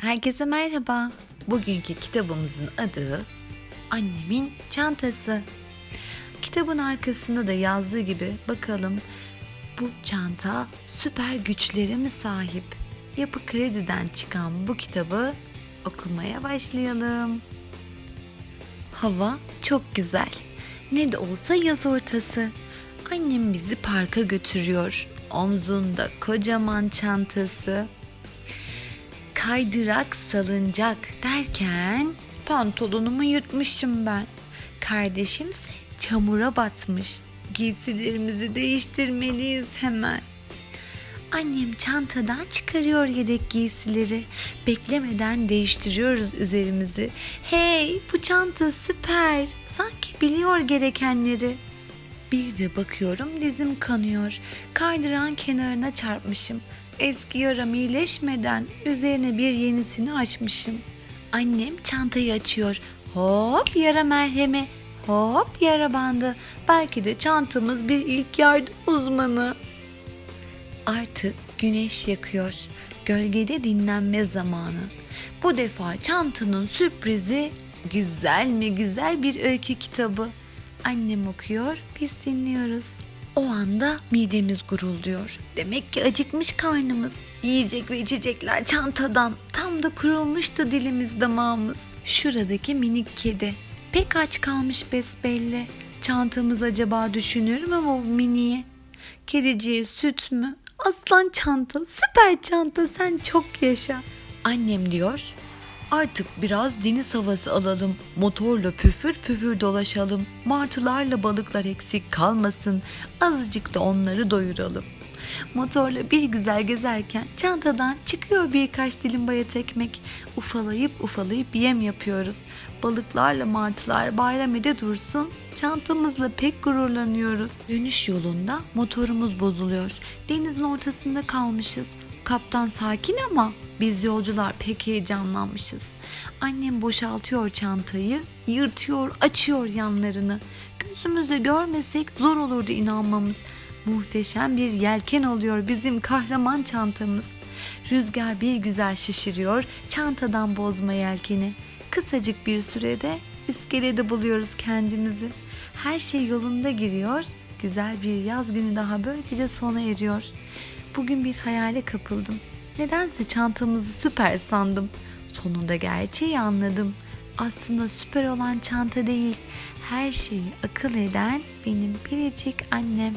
Herkese merhaba. Bugünkü kitabımızın adı Annemin Çantası. Kitabın arkasında da yazdığı gibi bakalım bu çanta süper güçlere mi sahip? Yapı Kredi'den çıkan bu kitabı okumaya başlayalım. Hava çok güzel. Ne de olsa yaz ortası. Annem bizi parka götürüyor. Omzunda kocaman çantası. Kaydırak salıncak derken pantolonumu yırtmışım ben. Kardeşimse çamura batmış. Giysilerimizi değiştirmeliyiz hemen. Annem çantadan çıkarıyor yedek giysileri. Beklemeden değiştiriyoruz üzerimizi. Hey bu çanta süper. Sanki biliyor gerekenleri. Bir de bakıyorum dizim kanıyor. Kaydıran kenarına çarpmışım. Eski yaram iyileşmeden üzerine bir yenisini açmışım. Annem çantayı açıyor. Hop yara merhemi. Hop yara bandı. Belki de çantamız bir ilk yardım uzmanı. Artık güneş yakıyor. Gölgede dinlenme zamanı. Bu defa çantanın sürprizi güzel mi güzel bir öykü kitabı. Annem okuyor, biz dinliyoruz. O anda midemiz gurulduyor. Demek ki acıkmış karnımız. Yiyecek ve içecekler çantadan. Tam da kurulmuştu dilimiz damağımız. Şuradaki minik kedi. Pek aç kalmış besbelli. Çantamız acaba düşünür mü bu miniye? Kediciye süt mü? Aslan çanta, süper çanta sen çok yaşa. Annem diyor, artık biraz deniz havası alalım. Motorla püfür püfür dolaşalım. Martılarla balıklar eksik kalmasın. Azıcık da onları doyuralım. Motorla bir güzel gezerken çantadan çıkıyor birkaç dilim bayat ekmek. Ufalayıp ufalayıp yem yapıyoruz. Balıklarla martılar bayram ede dursun. Çantamızla pek gururlanıyoruz. Dönüş yolunda motorumuz bozuluyor. Denizin ortasında kalmışız. Kaptan sakin ama biz yolcular pek heyecanlanmışız. Annem boşaltıyor çantayı, yırtıyor, açıyor yanlarını. Gözümüzle görmesek zor olurdu inanmamız. Muhteşem bir yelken oluyor bizim kahraman çantamız. Rüzgar bir güzel şişiriyor çantadan bozma yelkeni. Kısacık bir sürede iskelede buluyoruz kendimizi. Her şey yolunda giriyor. Güzel bir yaz günü daha böylece sona eriyor. Bugün bir hayale kapıldım. Nedense çantamızı süper sandım. Sonunda gerçeği anladım. Aslında süper olan çanta değil, her şeyi akıl eden benim biricik annem.